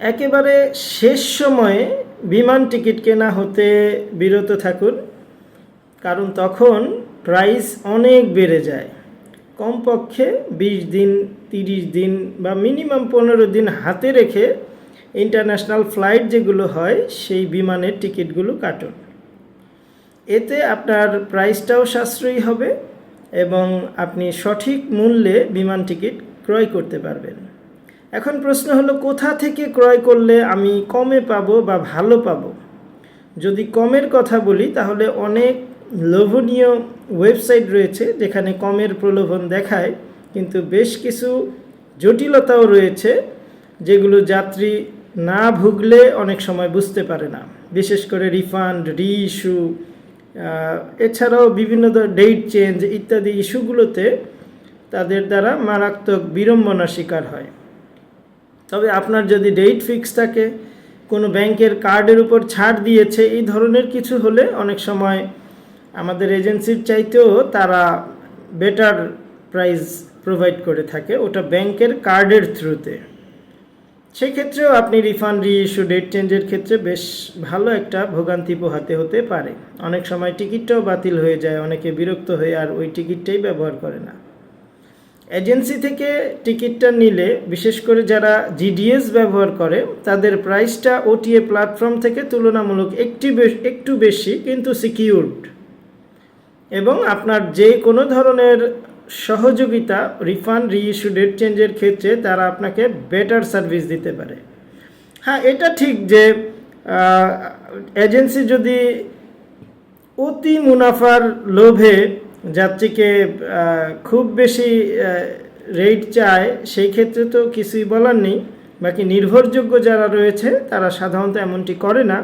একেবারে শেষ সময়ে বিমান টিকিট কেনা হতে বিরত থাকুন, কারণ তখন প্রাইস অনেক বেড়ে যায়। কমপক্ষে বিশ দিন, তিরিশ দিন বা মিনিমাম পনেরো দিন হাতে রেখে ইন্টারন্যাশনাল ফ্লাইট যেগুলো হয়, সেই বিমানের টিকিটগুলো কাটুন। এতে আপনার প্রাইসটাও সাশ্রয়ী হবে এবং আপনি সঠিক মূল্যে বিমান টিকিট ক্রয় করতে পারবেন। এখন প্রশ্ন হলো, কোথা থেকে ক্রয় করলে আমি কমে পাবো বা ভালো পাবো? যদি কমের কথা বলি, তাহলে অনেক লোভনীয় ওয়েবসাইট রয়েছে যেখানে কমের প্রলোভন দেখায়, কিন্তু বেশ কিছু জটিলতাও রয়েছে যেগুলো যাত্রী না ভুগলে অনেক সময় বুঝতে পারে না। বিশেষ করে রিফান্ড রি ইস্যু এছাড়াও বিভিন্ন ডেট চেঞ্জ ইত্যাদি ইস্যুগুলোতে তাদের দ্বারা মারাত্মক বিড়ম্বনার শিকার হয়। তবে আপনার যদি ডেট ফিক্স থাকে, কোনো ব্যাংকের কার্ডের উপর ছাড় দিয়েছে, এই ধরনের কিছু হলে অনেক সময় আমাদের এজেন্সির চাইতেও তারা বেটার প্রাইস প্রোভাইড করে থাকে ওটা ব্যাংকের কার্ডের থ্রুতে সেক্ষেত্রেও আপনি রিফান্ড রি ইস্যু ডেট চেঞ্জের ক্ষেত্রে বেশ ভালো একটা ভোগান্তি পোহাতে হতে পারে। অনেক সময় টিকিটটাও বাতিল হয়ে যায়, অনেকে বিরক্ত হয়ে আর ওই টিকিটটাই ব্যবহার করে না। এজেন্সি থেকে টিকিটটা নিলে, বিশেষ করে যারা জিডিএস ব্যবহার করে, তাদের প্রাইসটা ওটিএ প্ল্যাটফর্ম থেকে তুলনামূলক একটি একটু বেশি, কিন্তু সিকিউরড এবং আপনার যে কোনো ধরনের সহযোগিতা রিফান্ড রিইস্যু ডেট চেঞ্জের ক্ষেত্রে তারা আপনাকে বেটার সার্ভিস দিতে পারে। হ্যাঁ এটা ঠিক যে এজেন্সি যদি অতি মুনাফার লোভে যাত্রীকে খুব বেশি রেট চায়, সেই ক্ষেত্রে তো কিছুই বলার নেই। বাকি নির্ভরযোগ্য যারা রয়েছে, তারা সাধারণত এমনটি করে না।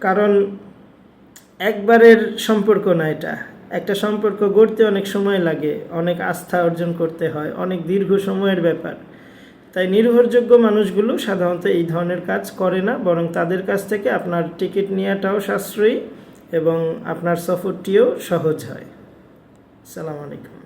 কারণ একবারের সম্পর্ক না এটা। একটা সম্পর্ক গড়তে অনেক সময় লাগে, অনেক আস্থা অর্জন করতে হয়, অনেক দীর্ঘ সময়ের ব্যাপার। তাই নির্ভরযোগ্য মানুষগুলো সাধারণত এই ধরনের কাজ করে না, বরং তাদের কাছ থেকে আপনার টিকিট নেওয়াটাও সাশ্রয়ী এবং আপনার সফরটিও সহজ হয়। সালাম